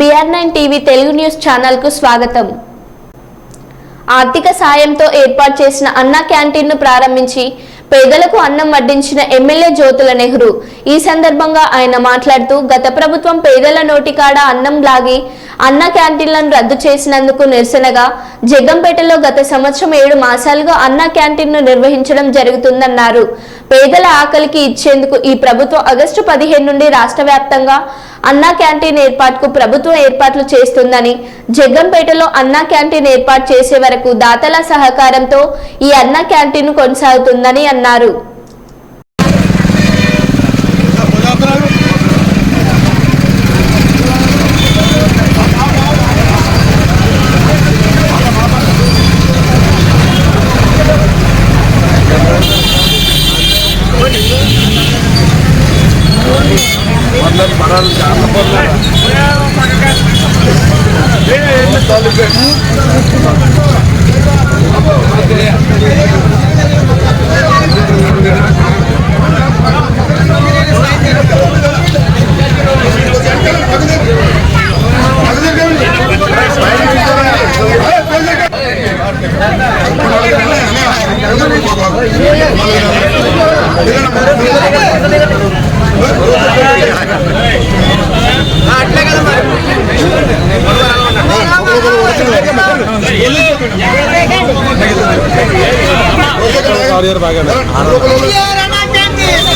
BR nine TV Telugu news ఛానల్కు స్వాగతం. ఆర్థిక సాయంతో ఏర్పాటు చేసిన అన్న క్యాంటీన్ను ప్రారంభించి పేదలకు అన్నం వడ్డించిన ఎమ్మెల్యే జ్యోతుల నెహ్రూ. ఈ సందర్భంగా ఆయన మాట్లాడుతూ గత ప్రభుత్వం పేదల నోటికాడ అన్నం లాగి అన్న క్యాంటీన్లను రద్దు చేసినందుకు నిరసనగా జగ్గంపేటలో గత సంవత్సరం ఏడు మాసాలుగా అన్న క్యాంటీన్ను నిర్వహించడం జరుగుతుందన్నారు. పేదల ఆకలికి ఇచ్చేందుకు ఈ ప్రభుత్వం ఆగస్టు పదిహేను నుండి రాష్ట్ర వ్యాప్తంగా అన్నా క్యాంటీన్ ఏర్పాటుకు ప్రభుత్వం ఏర్పాట్లు చేస్తుందని జగ్గంపేటలో అన్నా క్యాంటీన్ ఏర్పాటు చేసే వరకు దాతల సహకారంతో ఈ అన్నా క్యాంటీన్ కొనసాగుతుందని అన్నారు. bulan parang ka apat na. Ini ప్రభుత్వం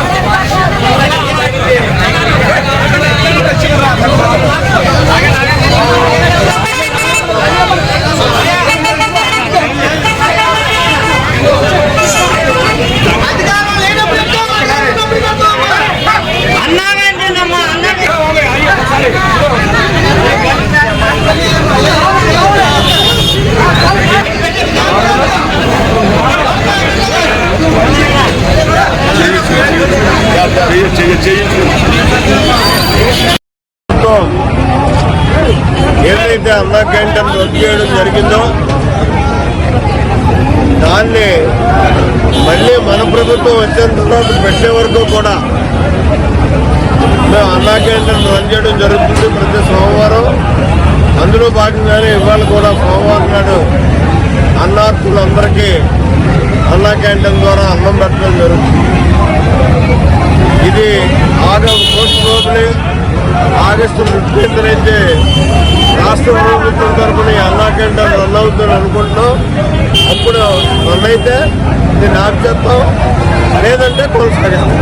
ఏదైతే అన్నా క్యాంటీన్ రద్దు చేయడం జరిగిందో దాన్ని మళ్ళీ మన ప్రభుత్వం వచ్చిన తర్వాత పెట్టే వరకు కూడా మేము అన్నా క్యాంటీన్ రన్ చేయడం జరుగుతుంది ప్రతి సోమవారం. అందులో భాగంగానే ఇవాళ కూడా సోమవారం నాడు అన్నార్థులందరికీ అన్నా క్యాంటీన్ ద్వారా అన్నం పెట్టడం జరుగుతుంది. ఇది ఆగస్టు కోటి రోజులే. ఆగస్టు ముప్పై అయితే రాష్ట్ర ప్రభుత్వం తరఫున ఈ అన్నా క్యాంటీన్ రన్ అవుతుందని అనుకుంటున్నాం. అప్పుడు రన్ అయితే దీన్ని ఆప్ చేస్తాం లేదంటే కొనసాగిస్తాం.